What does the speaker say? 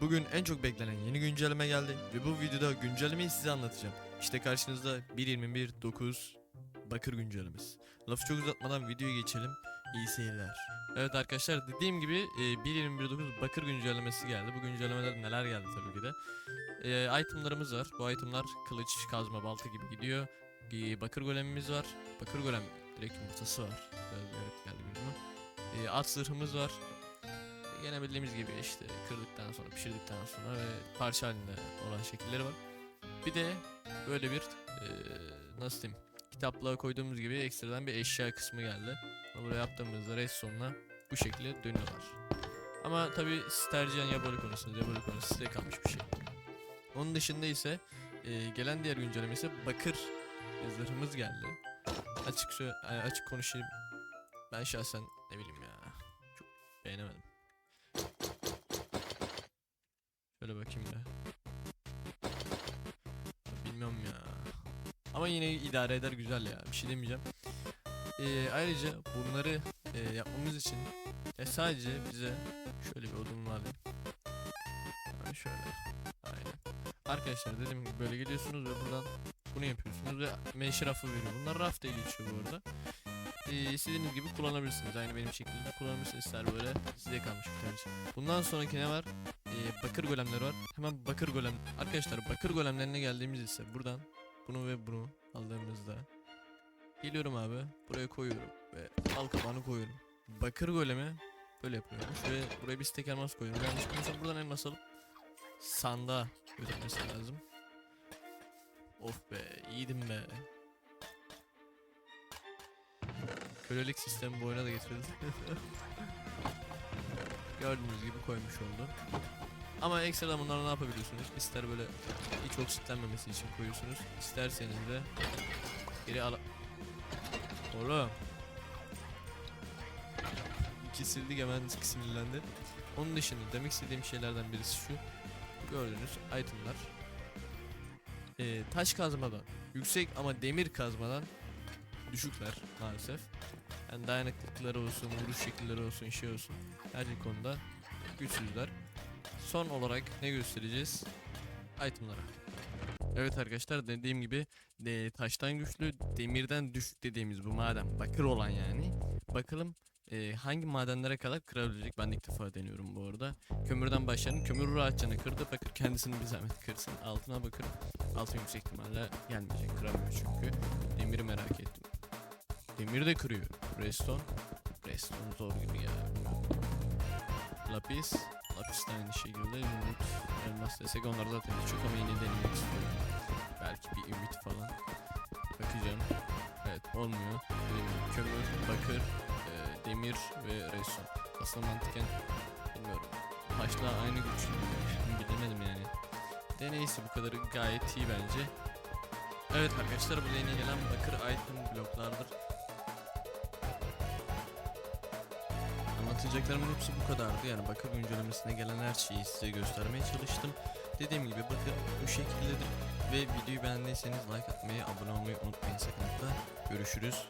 Bugün en çok beklenen yeni güncelleme geldi ve bu videoda güncellemeyi size anlatacağım. İşte karşınızda 1.21.9 Bakır güncellemesi. Lafı çok uzatmadan videoya geçelim. İyi seyirler. Evet arkadaşlar dediğim gibi e, 1.21.9 Bakır güncellemesi geldi. Bu güncellemeler neler geldi tabii ki de. E, itemlarımız var. Bu itemlar kılıç, kazma, balta gibi gidiyor. Bir bakır golemimiz var. Bakır golem direkt yumurtası var. Garip geldi gözüme. E, at zırhımız var. Yine bildiğimiz gibi işte kırdıktan sonra pişirdikten sonra ve parça halinde olan şekilleri var. Bir de böyle bir eee, nasıl diyeyim kitaplığa koyduğumuz gibi ekstradan bir eşya kısmı geldi. Buraya yaptığımızda redstone'la bu şekilde dönüyorlar. Ama tabi siz tercihen Yaboli konusunuz. Yaboli konusu size kalmış bir şey. Onun dışında ise eee, gelen diğer güncelleme ise bakır zırhımız geldi. Açık e, açık konuşayım. Ben şahsen ne bileyim ya. Çok beğenemedim. Şöyle bakayım ya. Bilmiyorum ya. Ama yine idare eder güzel ya. Bir şey demeyeceğim. Ee, ayrıca bunları e, yapmamız için e, sadece bize şöyle bir odun var. Ha, Şöyle. Aynen. Arkadaşlar dediğim gibi böyle geliyorsunuz ve buradan bunu yapıyorsunuz ve menşe rafı veriyor. Bunlar raf diye geçiyor bu arada. Ee, istediğiniz gibi kullanabilirsiniz. Aynı benim şekilde kullanabilirsiniz. İster böyle size kalmış bir tercih. Bundan sonraki ne var? Ee, bakır golemler var. Hemen bakır golem. Arkadaşlar bakır golemlerine geldiğimiz ise buradan bunu ve bunu aldığımızda geliyorum abi buraya koyuyorum ve al kapağını koyuyorum. Bakır golemi böyle yapıyormuş ve buraya bir steker elmas koyuyorum. Yanlış bilmiyorsam buradan elmas alıp sandığa götürmesi lazım. Of be iyiydim be. Kölelik sistemi bu oyuna da getirildi. Gördüğünüz gibi koymuş oldu. Ama ekstradan bunları ne yapabiliyorsunuz? İster böyle hiç oksitlenmemesi için koyuyorsunuz. İsterseniz de geri al... Oğlum. Kesildik hemen sinirlendi. Onun dışında demek istediğim şeylerden birisi şu. Gördüğünüz itemlar. Ee, taş kazmadan yüksek ama demir kazmadan düşükler maalesef. Yani dayanıklılıkları olsun, vuruş şekilleri olsun, şey olsun. Her bir konuda güçsüzler. Son olarak ne göstereceğiz? Itemlara. Evet arkadaşlar dediğim gibi de, taştan güçlü, demirden düşük dediğimiz bu maden bakır olan yani. Bakalım e, hangi madenlere kadar kırabilecek. Ben de ilk defa deniyorum bu arada. Kömürden başlayalım. Kömür rahatçanı kırdı. Bakır kendisini bir zahmet kırsın. Altına bakır. Altın yüksek ihtimalle gelmeyecek. Kıramıyor çünkü. Demiri merak ettim. Demiri de kırıyor. Redstone. Redstone zor gibi ya. Lapis. Lapis de aynı şekilde. Ümit. Elmas desek onlar zaten hiç yok ama yine denemek istiyorum. Belki bir ümit falan. Bakacağım. Evet olmuyor. Kömür, bakır, e, demir ve redstone. Aslında mantıken bilmiyorum. Taşla aynı güç. Bilemedim yani. De neyse bu kadarı gayet iyi bence. Evet arkadaşlar bu yeni gelen bakır item bloklardır. Anlatacaklarımın hepsi bu kadardı. Yani bakır güncellemesine gelen her şeyi size göstermeye çalıştım. Dediğim gibi bakın bu şekildedir. Ve videoyu beğendiyseniz like atmayı, abone olmayı unutmayın sakın. Görüşürüz.